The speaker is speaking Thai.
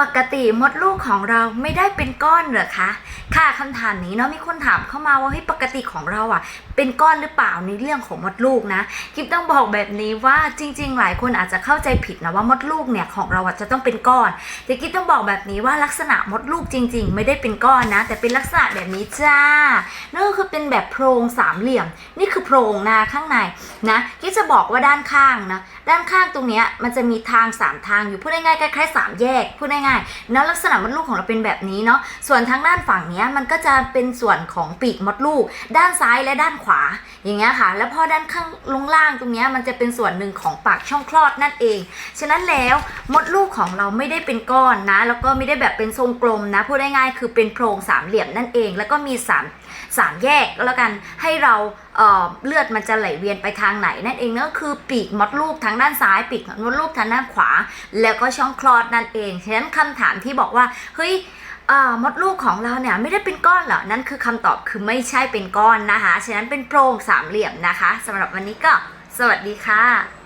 ปกติมดลูกของเราไม่ได้เป็นก้อนเหรอคะ ค่ะคำถามนี้เนาะมีคนถามเข้ามาว่าเฮ้ยปกติของเราอะเป็นก้อนหรือเปล่าในเรื่องของมดลูกนะกิฟต้องบอกแบบนี้ว่าจริง ๆ หลายคนอาจจะเข้าใจผิดนะว่ามดลูกเนี่ยของเราจะต้องเป็นก้อนแต่กิฟต้องบอกแบบนี้ว่าลักษณะมดลูกจริง ๆ ไม่ได้เป็นก้อนนะ แต่เป็นลักษณะแบบนี้จ้านั่นก็คือเป็นแบบโพรงสามเหลี่ยม นี่คือโพรงนะข้างในนะกิฟจะบอกว่าด้านข้างนะ ด้านข้างตรงเนี้ยมันจะมีทางสามทางอยู่พูดง่ายๆคล้ายๆสามแยกพูดง่ายๆแล้วลักษณะมดลูกของเราเป็นแบบนี้เนาะส่วนทางด้านฝั่งเนี้ยมันก็จะเป็นส่วนของปีกมดลูก ด้านซ้ายและด้านขวา อย่างเงี้ยค่ะ แล้วพอด้านข้างลงล่างตรงเนี้ยมันจะเป็นส่วนหนึ่งของปากช่องคลอดนั่นเอง ฉะนั้นแล้วมดลูกของเราไม่ได้เป็นก้อนนะ แล้วก็ไม่ได้แบบเป็นทรงกลมนะพูดง่ายๆคือเป็นโพรงสามเหลี่ยมนั่นเอง แล้วก็มีสามสามแยกแล้วกันให้เราเอ่อเลือดมันจะไหลเวียนไปทางไหนนั่นเองนั่นก็คือปีกมดลูกทั้งางด้านซ้ายปีกมดลูกทางด้านขวา แล้วก็ช่องคลอดนั่นเองฉะนั้นคำถามที่บอกว่าเฮ้ยมดลูกของเราเนี่ยไม่ได้เป็นก้อนเหรอ นั่นคือคำตอบคือไม่ใช่เป็นก้อนนะคะ ฉะนั้นเป็นโพรงสามเหลี่ยมนะคะสำหรับวันนี้ก็สวัสดีค่ะ